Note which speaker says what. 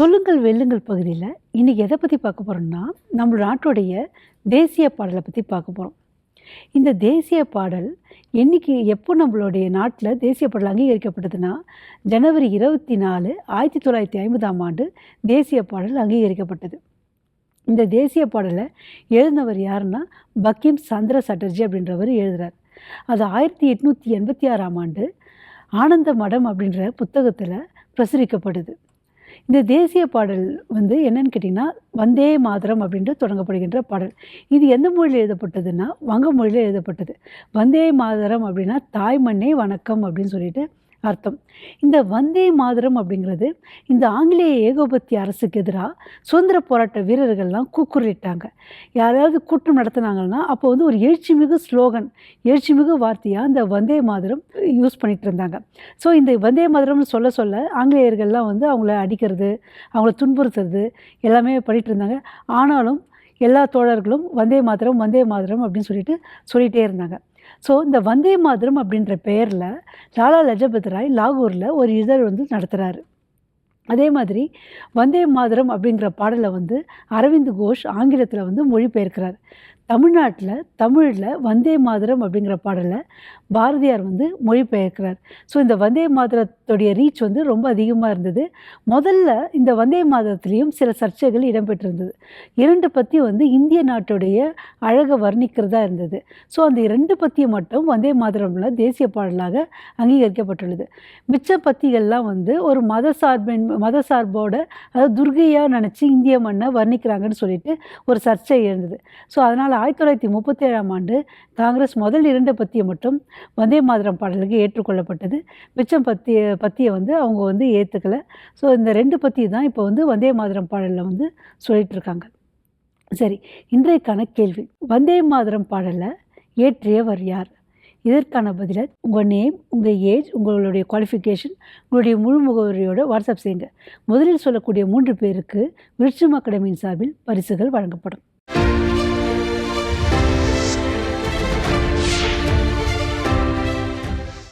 Speaker 1: சொல்லுங்கள் வெல்லுங்கள் பகுதியில். இன்றைக்கி எதை பற்றி பார்க்க போகிறோம்னா நம்ம நாட்டுடைய தேசிய பாடலை பற்றி பார்க்க போகிறோம் இந்த தேசிய பாடல் என்னைக்கு எப்போ நம்மளுடைய நாட்டில் தேசிய பாடல் அங்கீகரிக்கப்பட்டதுன்னா ஜனவரி இருபத்தி நாலு ஆயிரத்தி தொள்ளாயிரத்தி ஐம்பதாம் ஆண்டு தேசிய பாடல் அங்கீகரிக்கப்பட்டது. இந்த தேசிய பாடலை எழுதினவர் யாருன்னா பக்கிம் சந்திர சட்டர்ஜி அப்படின்றவர் எழுதுகிறார் அது ஆயிரத்தி எட்நூற்றி எண்பத்தி ஆறாம் ஆண்டு ஆனந்த மடம் அப்படின்ற புத்தகத்தில் பிரசுரிக்கப்படுது இந்த தேசிய பாடல் வந்து என்னன்னு கேட்டிங்கன்னா வந்தே மாதரம் அப்படின்ட்டு தொடங்கப்படுகின்ற பாடல். இது எந்த மொழியில் எழுதப்பட்டதுன்னா வங்க மொழியில் எழுதப்பட்டது. வந்தே மாதரம் அப்படின்னா தாய் மண்ணே வணக்கம் அப்படின்னு சொல்லிட்டு அர்த்தம். இந்த வந்தே மாதரம் அப்படிங்கிறது இந்த ஆங்கிலேய ஏகோபத்திய அரசுக்கு எதிராக சுதந்திர போராட்ட வீரர்கள்லாம் கூக்குரலிட்டாங்க. யாராவது கூட்டம் நடத்தினாங்கன்னா அப்போ வந்து ஒரு எழுச்சிமிகு ஸ்லோகன் எழுச்சிமிகு வார்த்தையாக இந்த வந்தே மாதரம் யூஸ் பண்ணிட்டு இருந்தாங்க. ஸோ இந்த வந்தே மாதரம்னு சொல்ல சொல்ல ஆங்கிலேயர்கள்லாம் வந்து அவங்கள அடிக்கிறது அவங்கள துன்புறுத்துறது எல்லாமே பண்ணிட்டு இருந்தாங்க. ஆனாலும் எல்லா தோழர்களும் வந்தே மாதரம் வந்தே மாதரம் அப்படின்னு சொல்லிட்டு சொல்லிகிட்டே இருந்தாங்க. ஸோ இந்த வந்தே மாதரம் அப்படின்ற பெயரில் லாலா லஜபத் ராய் லாகூரில் ஒரு இதழ் வந்து நடத்துகிறாரு அதே மாதிரி வந்தே மாதரம் அப்படிங்கிற பாடலை வந்து அரவிந்த் கோஷ் ஆங்கிலத்தில் வந்து மொழிபெயர்க்கிறார். தமிழ்நாட்டில் தமிழில் வந்தே மாதரம் அப்படிங்கிற பாடலை பாரதியார் வந்து மொழிபெயர்க்கிறார். ஸோ இந்த வந்தே மாதரத்துடைய ரீச் வந்து ரொம்ப அதிகமாக இருந்தது. முதல்ல இந்த வந்தே மாதரத்துலேயும் சில சர்ச்சைகள் இடம்பெற்றிருந்தது. இரண்டு பற்றியும் வந்து இந்திய நாட்டுடைய அழகை வர்ணிக்கிறதா இருந்தது. ஸோ அந்த இரண்டு பத்தியும் மட்டும் வந்தே மாதரம்ல தேசிய பாடலாக அங்கீகரிக்கப்பட்டுள்ளது. மிச்ச பத்திகள்லாம் வந்து ஒரு மத சார்பின் மத சார்போட அதாவது துர்கையாக நினச்சி இந்திய மண்ணை வர்ணிக்கிறாங்கன்னு சொல்லிட்டு ஒரு சர்ச்சை இருந்தது. ஸோ அதனால் ஆயிரத்தி தொள்ளாயிரத்தி முப்பத்தி ஏழாம் ஆண்டு காங்கிரஸ் முதல் இரண்டு பத்தியம் மட்டும் வந்தே மாதரம் பாடலுக்கு ஏற்றுக்கொள்ளப்பட்டது. மிச்சம் பத்திய பத்தியை வந்து அவங்க வந்து ஏற்றுக்கலை ஸோ இந்த ரெண்டு பத்தி தான் இப்போ வந்து வந்தே மாதரம் பாடலில் வந்து சொல்லிகிட்ருக்காங்க சரி இன்றைக்கான கேள்வி. வந்தே மாதரம் பாடலை ஏற்றியவர் யார்? இதற்கான பதிலை உங்கள் நேம் உங்கள் ஏஜ் உங்களுடைய குவாலிஃபிகேஷன் உங்களுடைய முழு முகவரியோட வாட்ஸ்அப் செய்யுங்க. முதலில் சொல்லக்கூடிய மூன்று பேருக்கு விருட்சம் அகாடமியின் சார்பில் பரிசுகள் வழங்கப்படும்.